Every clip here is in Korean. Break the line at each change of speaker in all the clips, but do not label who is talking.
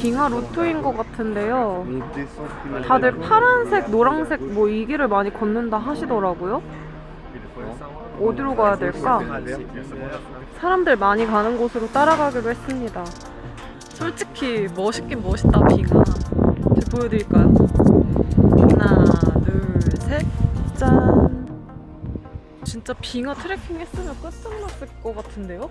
빙하 루트인 것 같은데요. 다들 파란색, 노란색 뭐 이 길을 많이 걷는다 하시더라고요. 어디로 가야 될까? 사람들 많이 가는 곳으로 따라가기로 했습니다. 솔직히 멋있긴 멋있다 빙하. 제가 보여드릴까요? 하나, 둘, 셋, 짠. 진짜 빙하 트레킹 했으면 끝장났을 것 같은데요?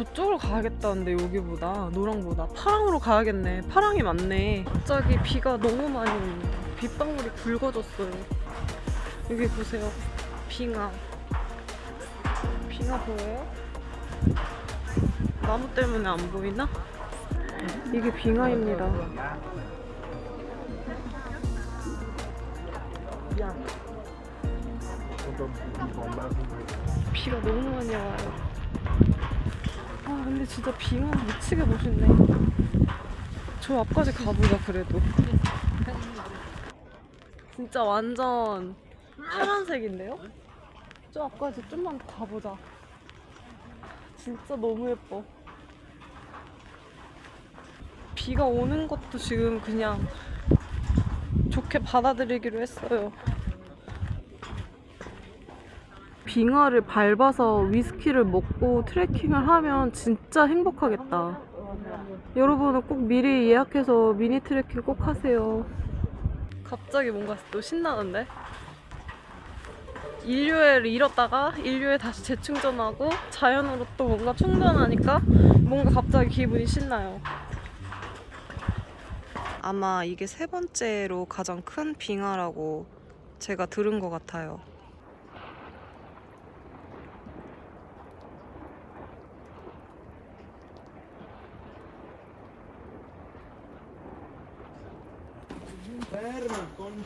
헉, 저쪽으로 가야겠다는데 여기보다 노랑보다 파랑으로 가야겠네. 파랑이 많네. 갑자기 비가 너무 많이 옵니다. 빗방울이 굵어졌어요. 여기 보세요. 빙하. 빙하 보여요? 나무 때문에 안 보이나? 이게 빙하입니다. 비가 너무 많이 와요. 진짜 빙하 미치게 멋있네. 저 앞까지 가보자 그래도. 진짜 완전 파란색인데요? 저 앞까지 좀만 더 가보자. 진짜 너무 예뻐. 비가 오는 것도 지금 그냥 좋게 받아들이기로 했어요. 빙하를 밟아서 위스키를 먹고 트레킹을 하면 진짜 행복하겠다. 여러분은 꼭 미리 예약해서 미니 트레킹 꼭 하세요. 갑자기 뭔가 또 신나는데? 인류애를 잃었다가 인류애 다시 재충전하고 자연으로 또 뭔가 충전하니까 뭔가 갑자기 기분이 신나요. 아마 이게 세 번째로 가장 큰 빙하라고 제가 들은 것 같아요.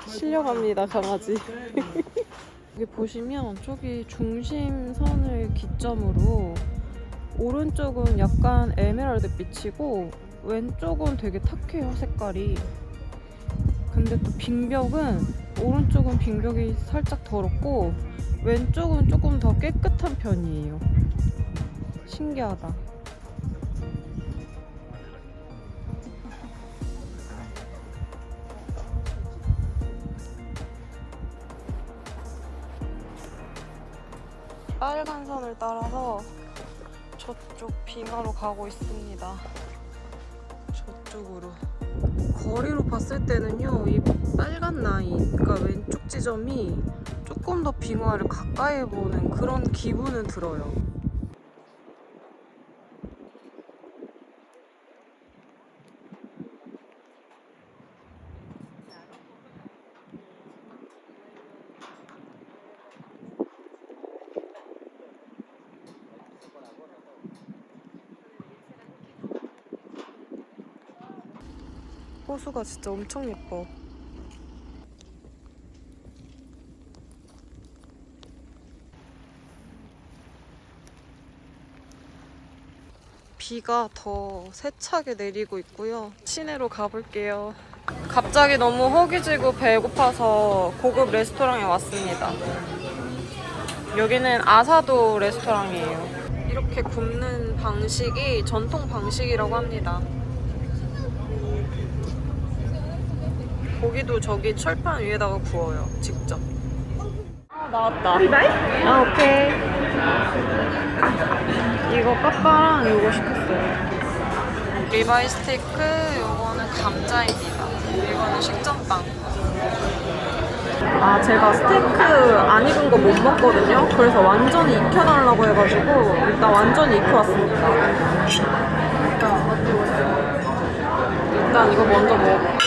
실려갑니다 강아지. 여기 보시면 저기 중심선을 기점으로 오른쪽은 약간 에메랄드 빛이고 왼쪽은 되게 탁해요 색깔이. 근데 또 빙벽은 오른쪽은 빙벽이 살짝 더럽고 왼쪽은 조금 더 깨끗한 편이에요. 신기하다 빨간 선을 따라서 저쪽 빙하로 가고 있습니다. 저쪽으로. 거리로 봤을 때는요, 이 빨간 라인, 그러니까 왼쪽 지점이 조금 더 빙하를 가까이 보는 그런 기분은 들어요. 호수가 진짜 엄청 예뻐. 비가 더 세차게 내리고 있고요. 시내로 가볼게요. 갑자기 너무 허기지고 배고파서 고급 레스토랑에 왔습니다. 여기는 아사도 레스토랑이에요. 이렇게 굽는 방식이 전통 방식이라고 합니다. 고기도 저기 철판 위에다가 구워요. 직접. 아, 나왔다. 아, 오케이. 이거 빠빠랑 이거 시켰어요. 리바이 스테이크, 요거는 감자입니다. 이거는 식전빵. 아, 제가 스테이크 안 익은 거 못 먹거든요. 그래서 완전히 익혀달라고 해가지고 일단 완전히 익혀왔습니다. 일단 이거 먼저 먹어볼게요.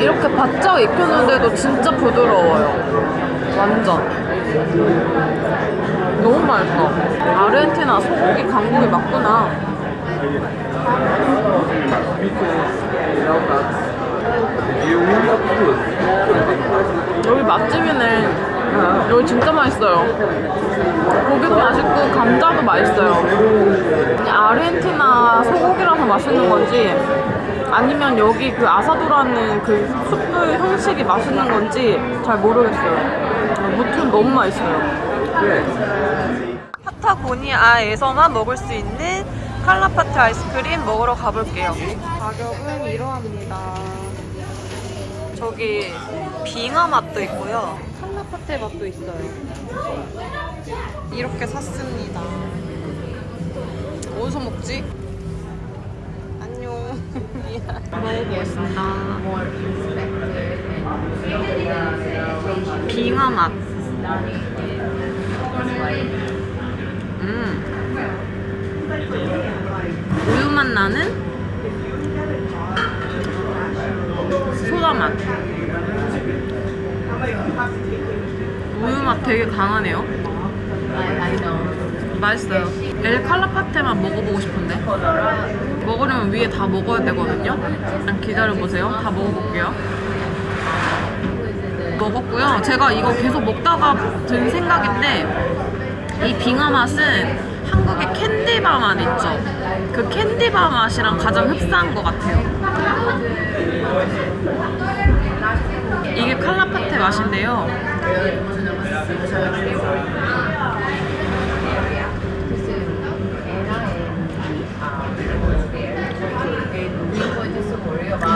이렇게 바짝 익혔는데도 진짜 부드러워요. 완전. 너무 맛있어. 아르헨티나 소고기 강국이 맞구나. 여기 맛집이네. 여기 진짜 맛있어요. 고기도 맛있고 감자도 맛있어요. 아르헨티나 소고기라서 맛있는 건지 아니면 여기 그 아사도라는 그 수프 형식이 맛있는 건지 잘 모르겠어요. 무튼 너무 맛있어요. 파타고니아에서만 먹을 수 있는 칼라파테 아이스크림 먹으러 가볼게요. 가격은 이러합니다. 저기 빙하 맛도 있고요. 칼라파테 맛도 있어요. 이렇게 샀습니다. 어디서 먹지? 안녕. 먹어보겠습니다. 빙하 맛. 음. 우유 맛 나는 소다 맛. 우유 맛 되게 강하네요. 맛있어요. 엘 칼라파테만 먹어보고 싶은데. 먹으려면 위에 다 먹어야 되거든요. 일단 기다려보세요. 다 먹어볼게요. 먹었고요. 제가 이거 계속 먹다가 든 생각인데 이 빙하 맛은 한국의 캔디바 맛 있죠? 그 캔디바 맛이랑 가장 흡사한 것 같아요. 이게 칼라파테 맛인데요.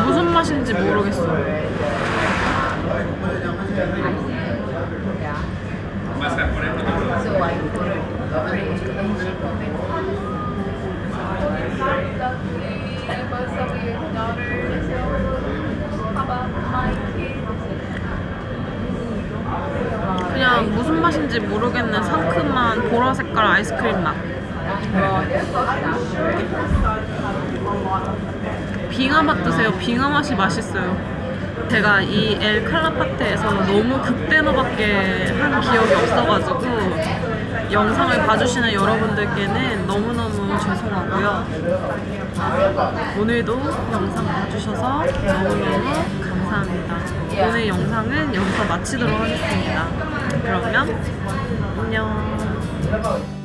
무슨 맛인지 모르겠어요. 그냥 무슨 맛인지 모르겠는 상큼한 보라 색깔 아이스크림 맛. 빙하 맛 드세요. 빙하 맛이 맛있어요. 제가 이 엘 칼라파테에서 너무 극대노밖에 한 기억이 없어가지고 영상을 봐주시는 여러분들께는 너무너무 죄송하고요. 오늘도 영상 봐주셔서 너무너무 감사합니다. 오늘 영상은 여기서 마치도록 하겠습니다. 안녕.